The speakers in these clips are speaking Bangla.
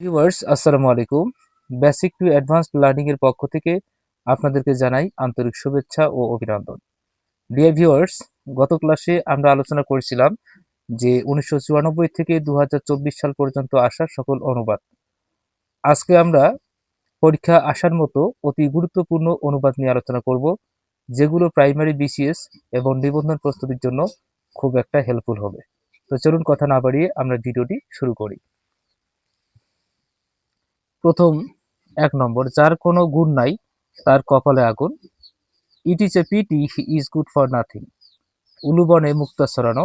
ভিউয়ার্স আসসালামু আলাইকুম। বেসিক টু অ্যাডভান্সড লার্নিং এর পক্ষ থেকে আপনাদেরকে জানাই আন্তরিক শুভেচ্ছা ও অভিনন্দন। ডিয়ার ভিউয়ার্স গত ক্লাসে আমরা আলোচনা করেছিলাম যে উনিশশো চুরানব্বই থেকে দুহাজার চব্বিশ সাল পর্যন্ত আসা সকল অনুবাদ। আজকে আমরা পরীক্ষা আসার মতো অতি গুরুত্বপূর্ণ অনুবাদ নিয়ে আলোচনা করব, যেগুলো প্রাইমারি বিসিএস এবং নিবন্ধন প্রস্তুতির জন্য খুব একটা হেল্পফুল হবে। তো চলুন কথা না বাড়িয়ে আমরা ভিডিওটি শুরু করি। প্রথম এক নম্বর, যার কোনো গুণ নাই, তার কপালে আগুন। It is a pity he is good for nothing উলুবনে মুক্তা ছড়ানো,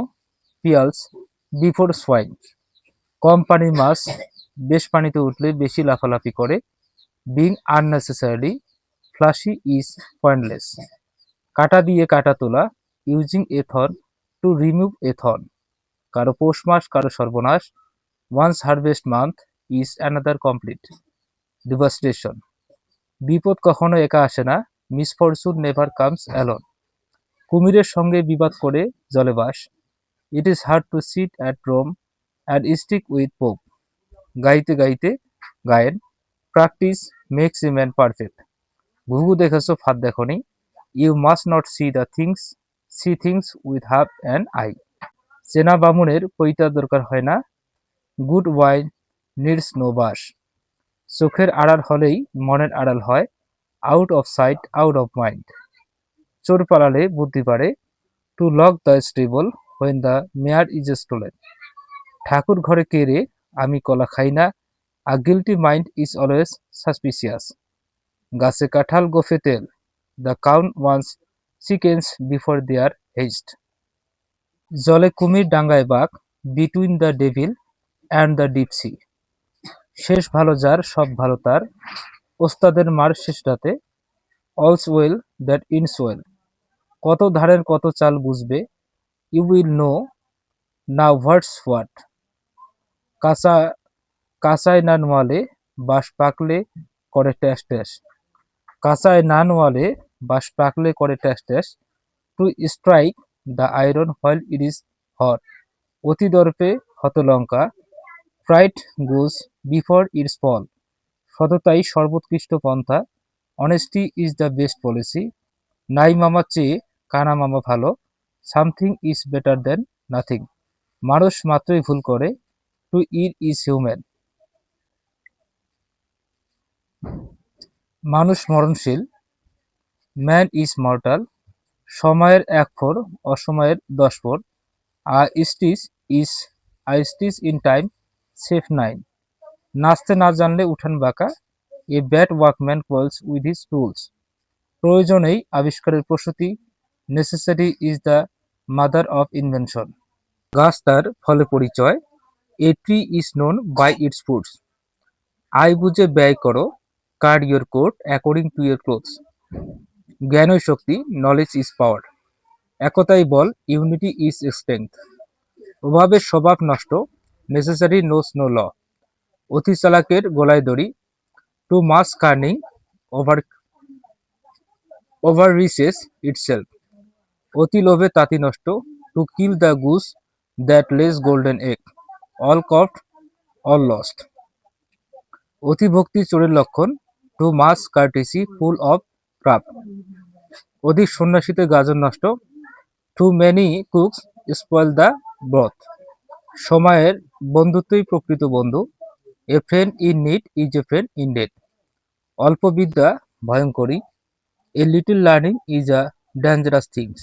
পিয়ালস, বিফোর সোয়াইন। কম পানির মাছ বেশ পানিতে উঠলে বেশি লাফালাফি করে। Being unnecessary flashy is pointless কাটা দিয়ে কাটা তোলা using a thorn to remove a thorn কারও পৌষ মাস, কারও সর্বনাশ। Once harvest month is another complete devastation বিপদ কখনো একা আসে না। মিসফরচুন নেভার কামস অ্যালন কুমিরের সঙ্গে বিবাদ করে জলে বাস। It is hard to sit at Rome and stick with Pope গাইতে গাইতে Gayen. Practice makes a man perfect ঘুঘু দেখেছ, ফাঁদ দেখনি। You must not see the things see things with half and eye চেনা বামুনের পৈতা দরকার হয় না। Good wine needs no bush চোখের আড়াল হলেই মনের আড়াল হয় out of sight out of mind চোর পালালে বুদ্ধি পারে to lock the stable when the mare is stolen ঠাকুর ঘরে কেড়ে আমি কলা খাই না a guilty mind is always suspicious গাছে কাঁঠাল গোফে তেল the count one's chickens before their hatched জলে কুমির ডাঙ্গায় বাঘ between the devil and the deep sea শেষ ভালো যার, সব ভালো তার। ওস্তাদের মার শেষ রাতে অলস ওয়েল দ্যাট ইনস ওয়েল কত ধারের কত চাল বুঝবে? You will know now what's what কাঁচা, কাঁচায় না নোয়ালে বাঁশ পাকলে করে ট্যাস ট্যাস। কাঁচায় না নোয়ালে বাঁশ পাকলে করে ট্যাস ট্যাস। To strike the iron while it is hot অতি দর্পে হতলঙ্কা। Pride goes before its fall. সততাই সর্বোৎকৃষ্ট পন্থা। Honesty is the best policy নাই মামার চেয়ে, কানা মামা ভালো। Something is better than nothing মানুষ মাত্রই ভুল করে। টু ইট ইজ হিউম্যান মানুষ মরণশীল। ম্যান ইজ মর্টাল সময়ের এক ফোর অসময়ের দশ four a stitch is I stitch in time safe nine নাচতে না জানলে উঠান বাঁকা। A bad workman quarrels with his tools. প্রয়োজনেই আবিষ্কারের প্রসূতি, necessary is the mother of invention. গাছ তার ফলে পরিচয়। A tree is known by its fruits. আয় বুঝে ব্যয় করো। Cut your coat according to your clothes. জ্ঞানই শক্তি, নলেজ ইজ পাওয়ার। একতাই বল, ইউনিটি ইজ স্ট্রেংথ। অভাবের স্বভাব নষ্ট, নেসেসারি নোস নো ল। অতি চালাকের গলায় দড়ি টু মাস কার্নিং ওভার ওভার রিসেস ইটসেলফ অতি লোভে তাঁতি নষ্ট to kill the goose that lays golden egg all covet all lost অতি ভক্তি চোরের লক্ষণ টু মাস কার্টিসি ফুল অফ প্রাপ অধিক সন্ন্যাসীতে গাজন নষ্ট too many cooks spoil the broth সময়ের বন্ধুত্বই প্রকৃত বন্ধু। A friend in need is a friend indeed অল্প বিদ্যা, ভয়ঙ্করী। A little learning is a dangerous things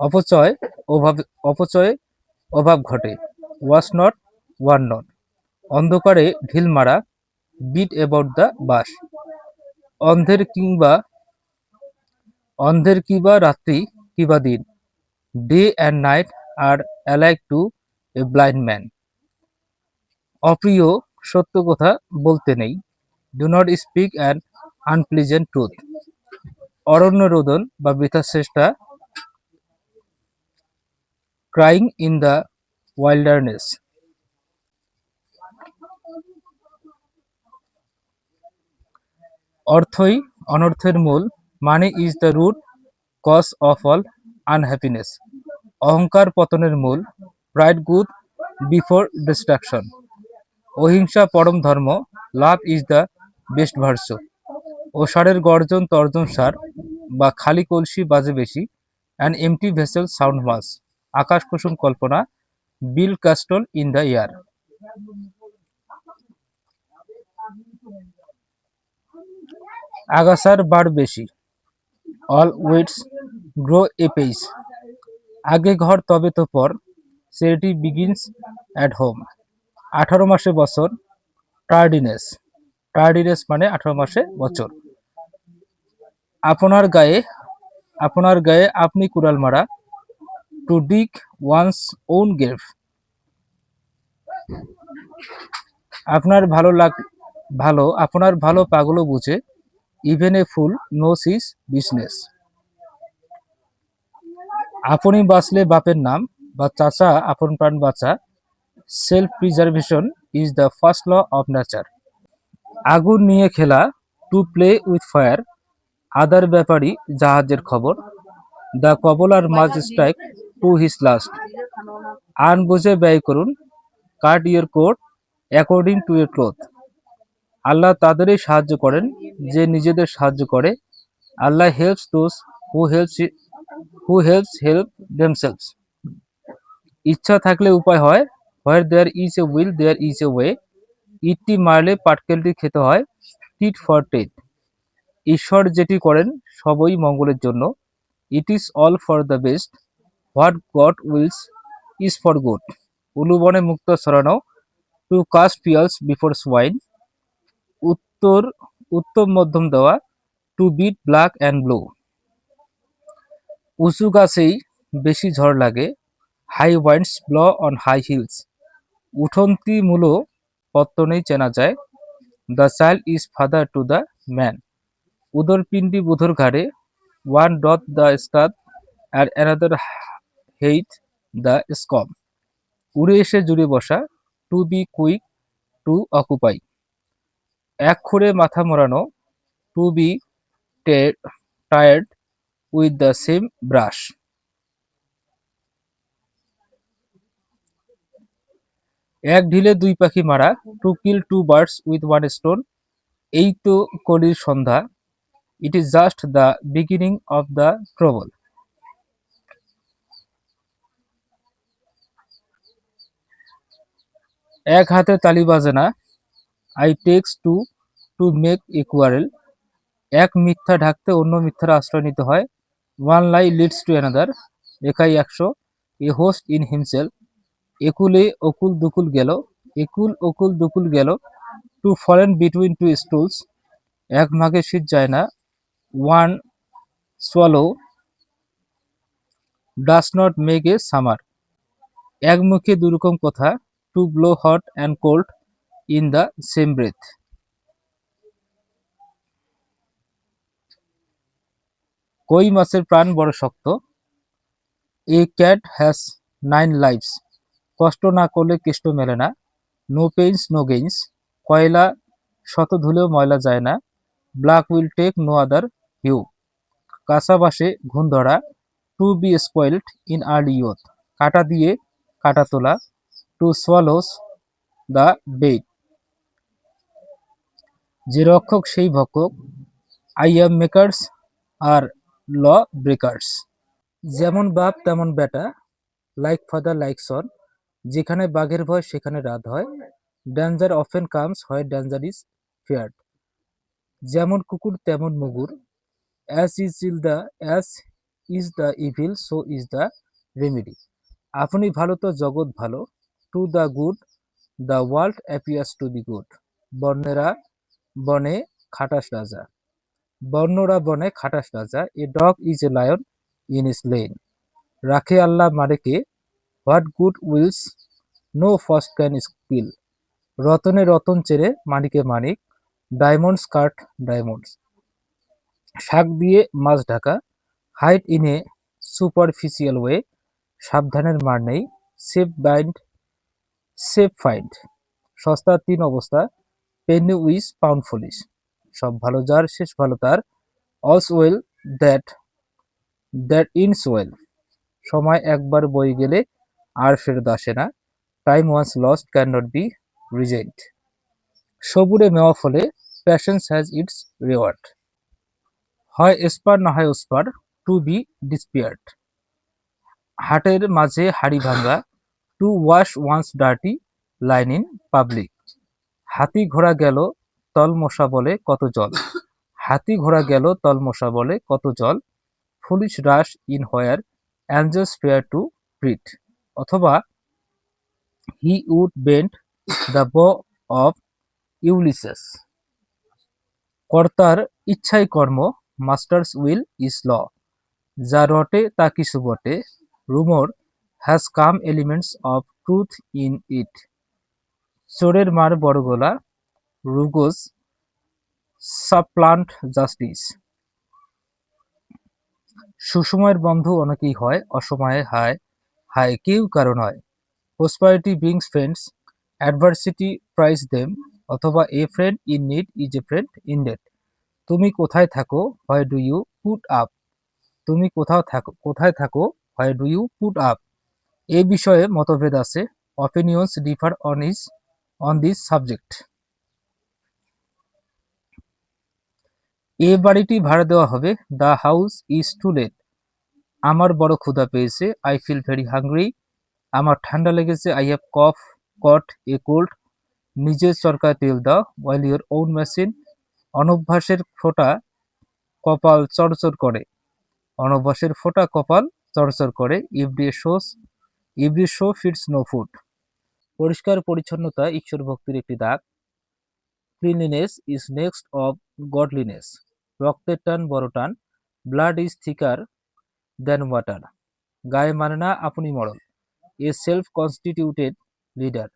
অপচয়, অভাব, অপচয়ে, অভাব ঘটে। ওয়াস নট ওয়ান নট অন্ধকারে ঢিল মারা বিট অ্যাবাউট দ্য বাস অন্ধের কিংবা, অন্ধের কিবা রাত্রি, কিবা দিন। Day and night are alike to a blind man অপ্রিয় সত্য কথা বলতে নেই। Do not speak an unpleasant truth অরণ্য রোদন বা বৃথা চেষ্টা ক্রাইং ইন দ্য ওয়াইল্ডারনেস অর্থই অনর্থের মূল। Money is the root cause of all unhappiness অহংকার পতনের মূল। প্রাইড গুড বিফোর ডিস্ট্রাকশন অহিংসা পরম ধর্ম, love is the best verse ওষারের গর্জন, তর্জন সার, বা খালি কলসি বাজে বেশি and empty vessel sound much আকাশ কুসুম কল্পনা, build castle in the air আগাছার বার বেশি অল ওয়েটস গ্রো এপেইস আগে ঘর তবে তো পর, সেটি বিগিনস অ্যাট হোম আঠারো মাসে বছর টার্ডিনেস টার্ডিনেস মানে আঠারো মাসে বছর। আপনার গায়ে আপনার গায়ে আপনি কুড়াল মারা to dig one's own grave আপনার ভালো লাগ, ভালো, আপনার ভালো পাগলও বুঝে even a full নোস is business আপনি বাঁচলে বাপের নাম বা চাচা, আপন প্রাণ বাঁচা self preservation is the first law of nature আগুন নিয়ে খেলা টু প্লে উইথ ফায়ার আদার ব্যাপারী জাহাজের খবর। The cobbler must stick to his last আন বুঝে ব্যয় করুন cut your coat according to your cloth Allah তাদেরই সাহায্য করেন, যে নিজেদের সাহায্য করে। Allah helps those who helps who helps help themselves ইচ্ছা থাকলে উপায় হয় where there is a will there is a way ইটটি মারলে পাটকেলটি খেতে হয়। Tit for tat. ঈশ্বর যেটি করেন, সবই মঙ্গলের জন্য। It is all for the best what God wills is for good উলুবনে মুক্ত সরানো to cast pearls before swine উত্তর, উত্তম মধ্যম দেওয়া। To beat black and blue উঁচু গাছেই বেশি ঝড় লাগে। High winds blow on high hills উঠন্তি মূল পত্তনেই চেনা যায়। The child is father to the man. উদরপিণ্ডি বুধর ঘাড়ে, ওয়ান ডট দ্য স্কাদ আর অ্যানাদার হেইট দ্য স্কম। উড়ে এসে জুড়ে বসা, to be quick, to occupy. এক খুঁড়ে মাথা মোড়ানো, to be tarred with the same brush. এক ঢিলে দুই পাখি মারা to kill two birds with one stone এই তো কলির সন্ধ্যা। It is just the beginning of the trouble এক হাতে তালি বাজে না I takes two to make a quarrel এক মিথ্যা ঢাকতে অন্য মিথ্যার আশ্রয় নিতে হয়। One lie leads to another একাই একশো। এ হোস্ট ইন হিমসেল একুলে অকুল দুকুল গেল, একুল অকুল দুকুল গেল, to fall between two stools, এক ভাগে শীত যায় না, one swallow, does not make a summer. এক মুখে দুরকম কথা, to blow hot and cold in the same breath. কই মাছের প্রাণ বড় শক্ত? A cat has nine lives কষ্ট না করলে কেষ্ট মেলে না। নো পেইন্স নো গেইনস কয়লা শত ধুলেও ময়লা যায় না। Black will take no other hue কাঁচা বাসে ঘুণ ধরা। To be spoiled in early youth কাটা দিয়ে কাটা তোলা। টু সোয়ালোস দ্য বেড যে রক্ষক সেই ভক্ষক। I am makers are law breakers যেমন বাপ তেমন বেটা। লাইক ফাদার লাইক সন যেখানে বাঘের ভয়, সেখানে রাত হয়। ড্যাঞ্জার অফেন কামস হয় ড্যাঞ্জার ইজ ফেয়ার্ড যেমন কুকুর, তেমন মুগুর। As is ill the as is the evil so is the remedy আপনি ভালো তো, জগৎ ভালো। To the good the world appears to the good বর্ণেরা বনে খাটাস রাজা। বর্ণরা বনে খাটাস রাজা। A dog is a lion in his lane রাখে Allah মারেকে what God wills no first can skill রতনে রতন চেরে মানিকে মানিক। ডায়মন্ডস কাট ডায়মন্ডস শাক দিয়ে মাছ Dhaka. Hide in a superficial way সাবধানের মার নেই। সেফ বাইন্ড সেফ ফাইন্ড সস্তার তিন অবস্থা। পেনি উইস পাউন্ড ফুলিশ সব ভালো যার, শেষ ভালো তার। All's well that that ends well সময় একবার বই গেলে আর ফেরত আসে না। Time once lost can not be regained সবুরে মেওয়া ফলে প্যাশেন্স হ্যাজ ইটস রিওয়ার্ড হয় এসপার না হয় ওসপার টু বি ডিসপিয়ার্ড হাটের মাঝে হাড়ি ভাঙ্গা to wash one's dirty linen in public হাতি ঘোড়া গেল, তলমশা বলে কত জল। হাতি ঘোড়া গেল, তলমশা বলে কত জল। Foolish rush in where angels fear to tread অথবা he would bend the bow of Ulysses কর্তার ইচ্ছাই কর্ম মাস্টার্স উইল ইজ ল যা রটে, তা কিছু বটে। Rumour has some elements of truth in it চোরের মার বড় গোলা রুগোস সাপ্লান্ট জাস্টিস সুসময়ের বন্ধু অনেকেই হয়, অসময়ে হায়। হায়, কেউ কারও নয়। Prosperity brings friends adversity prize them অথবা a friend in need is a friend indeed তুমি কোথায় থাকো হয় ডু ইউ পুট আপ তুমি কোথাও থাকো, কোথায় থাকো হয় ডু ইউ পুট আপ এ বিষয়ে মতভেদ আছে। Opinions differ on this on this subject এ বাড়িটি ভাড়া দেওয়া হবে। The house is to let আমার বড় ক্ষুধা পেয়েছে আই ফিল ভেরি হাংরি আমার ঠান্ডা লেগেছে I have cough caught a cold নিজের চরকায় তেল দাও ওয়াইল ইউর ওন মেশিন অনভ্যাসের ফোঁটা কপাল চড়চড় করে, অনভ্যাসের ফোঁটা কপাল চড়চড় করে every shoes every shoe fits no foot পরিষ্কার পরিচ্ছন্নতা ঈশ্বর ভক্তির একটি দাগ। Cleanliness is next of godliness রক্তের টান বড় টান। Blood is thicker than water গায়ে মানে না আপনি মরল এ সেলফ কনস্টিটিউটেড লিডার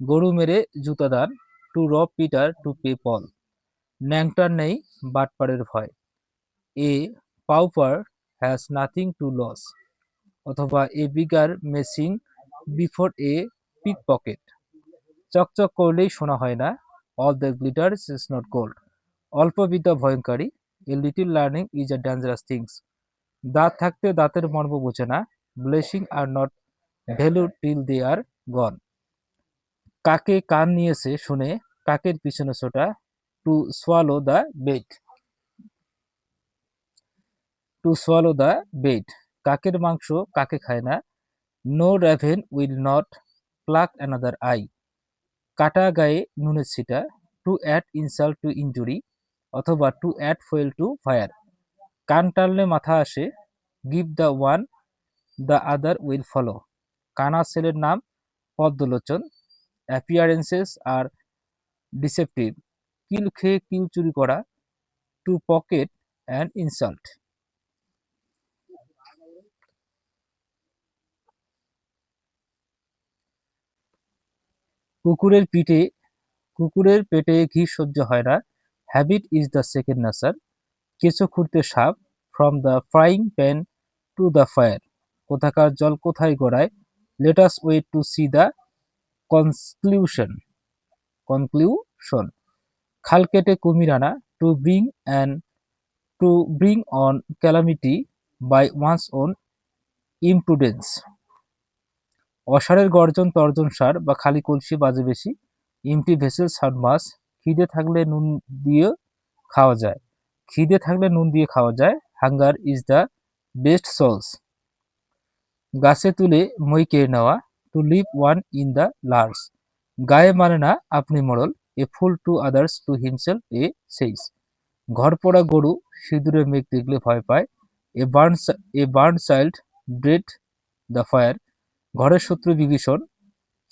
গরু মেরে জুতা দান। To rob Peter to pay Paul ন্যাংটার নেই, বাটপাড়ের ভয়। A pauper has nothing to lose অথবা a beggar may sing before a pickpocket চকচক করলেই শোনা হয় না। All the glitters is not gold অল্প বিদ্যা ভয়ঙ্করী। A little learning is a dangerous things দাঁত থাকতে দাঁতের মর্ম বোঝে না। Blessing are not value till they are gone. কাকে কান নিয়েছে শুনে কাকের পিছনে ছোটা? To swallow the bait to swallow the bait কাকের মাংস কাকে খায় না? No raven will not pluck another eye. কাটা গায়ে নুনের ছিটা। To add insult to injury অথবা to add fuel to fire. কান টানলে মাথা আসে। Give the one the other will follow কানা সেলের নাম পদ্মলোচন। অ্যাপিয়ারেন্সেস আর ডিসেপটিভ কিল খেয়ে কিল চুরি করা। টু পকেট অ্যান্ড ইনসাল্ট কুকুরের পিঠে কুকুরের পেটে ঘি সহ্য হয় না। Habit is the second nature কেঁচো খুঁড়তে সাপ from the frying pan to the fire কোথাকার জল কোথায় গড়ায়? Let us wait to see the conclusion conclusion খাল কেটে কুমির আনা to bring and to bring on calamity by one's own imprudence অসারের গর্জন, তর্জন সার বা খালি কলসি বাজে বেশি। ইমটি ভেসেল সার মাস খিদে থাকলে নুন দিয়ে খাওয়া যায়। খিদে থাকলে নুন দিয়ে খাওয়া যায়। হাঙ্গার ইজ দ্য বেস্ট সলস গাছে তুলে মই কেড়ে নেওয়া। To leave one in the lurch গায়ে মানে না, আপনি মরল। A fool to others to himself a sage ঘর পড়া গরু সিঁদুরে মেঘ দেখলে ভয় পায়। A burnt a burnt child dreads the fire ঘরের শত্রু বিভীষণ।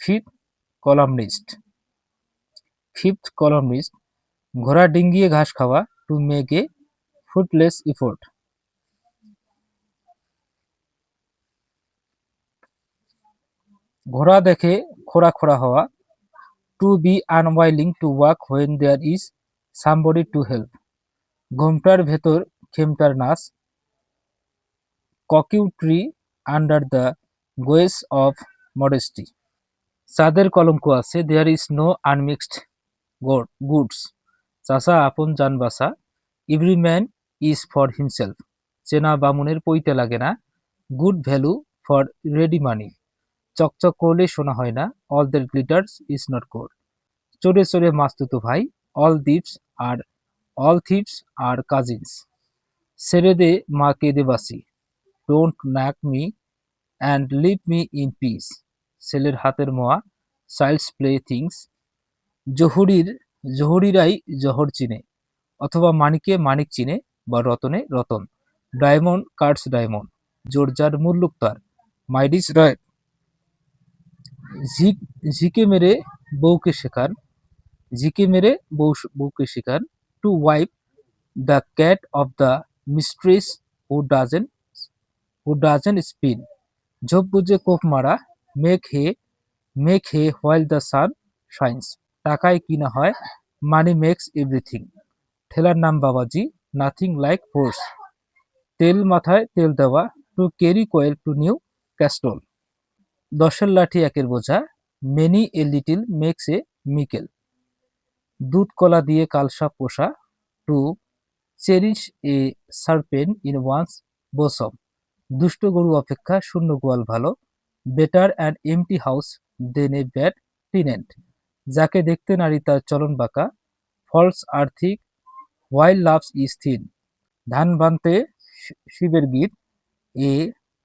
ফিফথ কলামনিস্ট ফিফথ কলামনিস্ট ঘোড়া ডিঙ্গিয়ে ঘাস খাওয়া। To make a fruitless effort. ঘোড়া দেখে খোড়া খোড়া হওয়া to be unwilling to walk when there is somebody to help ঘোমটার ভেতর খেমটার নাচ coquetry under the guise of modesty চাঁদের কলঙ্ক আছে there is no unmixed goods চাষা আপন যান বাসা every man is for himself চেনা বামুনের পইতে লাগে না। Good value for ready money চকচক করলে শোনা হয় না। All that glitters is not gold চোরে চোরে মাস্তুতো ভাই all thieves are all thieves are cousins ছেড়ে দে মা কেঁদে বাসি don't nag me and leave me in peace ছেলের হাতের মোয়া চাইল্ডস প্লে থিংস জহুরির জহুরিরাই জহর চিনে, অথবা মানিকে মানিক চিনে বা রতনে রতন। ডায়মন্ড কার্ডস ডায়মন্ড, জোরজার তার মাইডিস রয়। ঝিক, ঝিকে মেরে বউকে শেখান, ঝিকে মেরে বউ বউকে শেখান। To wipe the cat of the mistress who doesn't who doesn't spin. ঝোপ বুঝে কোপ মারা make hay make hay while the sun shines. টাকায় কিনা হয়। মানি মেক্স এভরিথিং ঠেলার নাম বাবাজি নাথিং লাইক ফোর্স তেল মাথায় তেল দেওয়া to carry coal to Newcastle দশের লাঠি একের বোঝা many a little makes a mickle দুধ কলা দিয়ে কালসা পোষা to cherish a serpent in one's bosom দুষ্ট গরু অপেক্ষা শূন্য গোয়াল ভালো better and empty house than a bad tenant যাকে দেখতে নারী তার চলন বাঁকা। ফলস আর্থিক। ওয়াইল্ড লাভস থিন ধান বানতে শিবের গীত। এ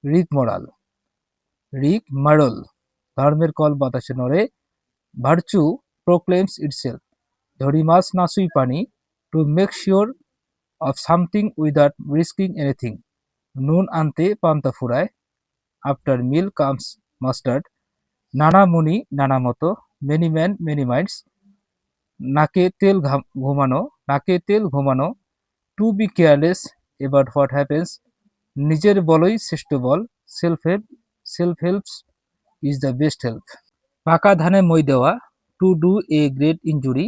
রিক মরাল। রিক মারল। ধর্মের কল বাতাসে নড়ে। ভার্চু প্রোক্লেমস ইটসেলফ ধরি মাছ নাসুই পানি। To make sure of something without risking anything নুন আনতে পান্তা ফুরায়। আফটার মিল কামস মাস্টার্ড নানা মুনি, নানা মতো। মেনি ম্যান মেনি মাইন্ডস নাকে তেল ঘাম- ঘুমানো, নাকে তেল ঘুমানো। To be careless about what happens নিজের বলই শ্রেষ্ঠ বল। Self help self helps is the best help পাকা ধানে মই দেওয়া। To do a great injury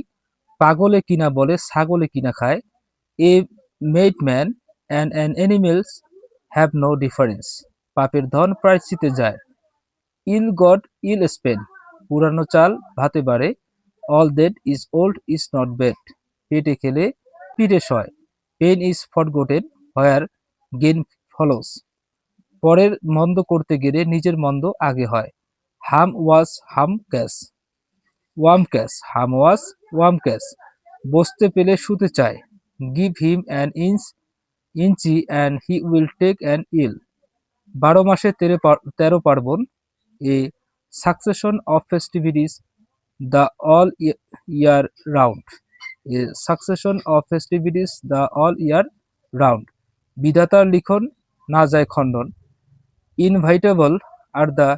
পাগলে কিনা বলে ছাগলে কিনা খায়। A mad man and an animals have no difference পাপের ধন প্রায়শ্চিতে যায়। ইল গড ইল স্পেন পুরানো চাল ভাতে বাড়ে। All that is old is not bad পেটে খেলে পিঠে সয়। Pain is forgotten where gain follows পরের মন্দ করতে গেলে নিজের মন্দ আগে হয়। হাম ওয়াজ হাম ক্যাস ওয়াম ক্যাস হাম ওয়াজ ওয়াম ক্যাস বসতে পেলে শুতে চায়। Give him an inch inch and he will take an ell বারো মাসে তেরো তেরো পার্বণ। A succession of festivities the all year round succession of festivities the all year round বিধাতার লিখন, না যায় খণ্ডন। Inevitable are the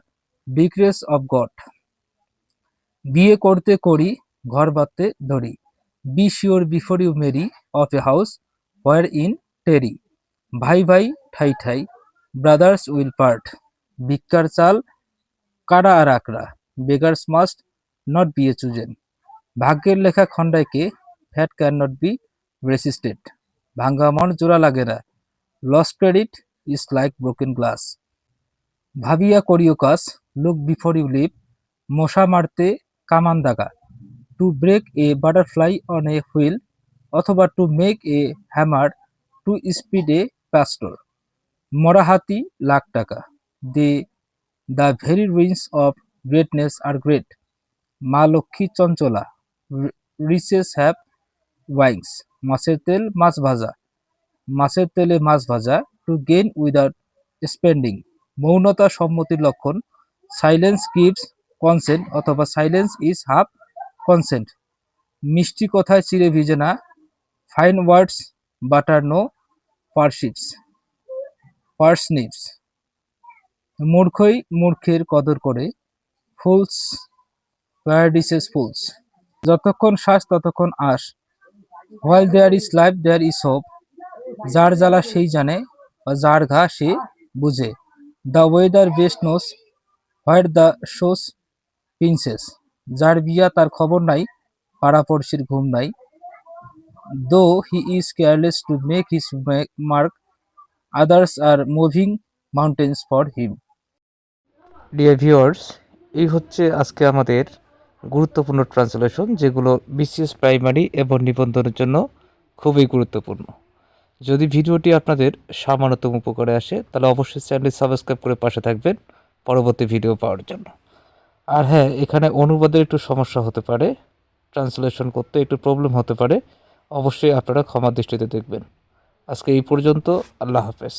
decrees of God বিয়ে করতে করি, ঘর বাঁধতে ধরি। Be sure before you marry of a house wherein to ভাই ভাই ঠাই ঠাই ব্রাদার্স উইল পার্ট ভিক্ষার চাল কারা আর আকরা? Beggars must not be a chosen. ভাগ্যের লেখা খণ্ডাইকে fate can not be resisted. ভাঙ্গা মন জোড়া লাগে না। Loss credit is like broken glass. ভাবিয়া করিও কাজ, লুক বিফোর ইউ লিভ, মশা মারতে কামান দাগা। To break a butterfly on a wheel অথবা to make a hammer to speed a pastor. মরা হাতি লাখ টাকা। They the very ruins of greatness are great মা লক্ষ্মী চঞ্চলা রিচেস হ্যাভ ওয়াইংস মাছের তেল মাছ ভাজা মাছের তেলে মাছ ভাজা টু গেইন উইদাউট স্পেন্ডিং মৌনতা সম্মতির লক্ষণ সাইলেন্স গিভস কনসেন্ট অথবা সাইলেন্স ইজ হাফ কনসেন্ট মিষ্টি কথায় চিরে ভিজে না fine words butter no parsnips parsnips মূর্খই মূর্খের কদর করে। ফুলস প্যারাডিসেস ফুলস যতক্ষণ শ্বাস, ততক্ষণ আস while there is life there is hope যার জ্বালা সেই জানে বা যার ঘা সে বুঝে। The wearer best knows where the shoes pinches যার বিয়া তার খবর নাই, পাড়াপড়শির ঘুম নাই। Though he is careless to make his mark others are moving mountains for him dear viewers এই হচ্ছে আজকে আমাদের গুরুত্বপূর্ণ ট্রান্সলেশন, যেগুলো বিসিএস প্রাইমারি এবং নিবন্ধনের জন্য খুবই গুরুত্বপূর্ণ। যদি ভিডিওটি আপনাদের সামান্যতম উপকারে আসে, তাহলে অবশ্যই চ্যানেলটি সাবস্ক্রাইব করে পাশে থাকবেন পরবর্তী ভিডিও পাওয়ার জন্য। আর হ্যাঁ এখানে অনুবাদের একটু সমস্যা হতে পারে, ট্রান্সলেশন করতে একটু প্রবলেম হতে পারে, অবশ্যই আপনারা ক্ষমা দৃষ্টিতে দেখবেন। আজকে এই পর্যন্ত, আল্লাহ হাফেজ।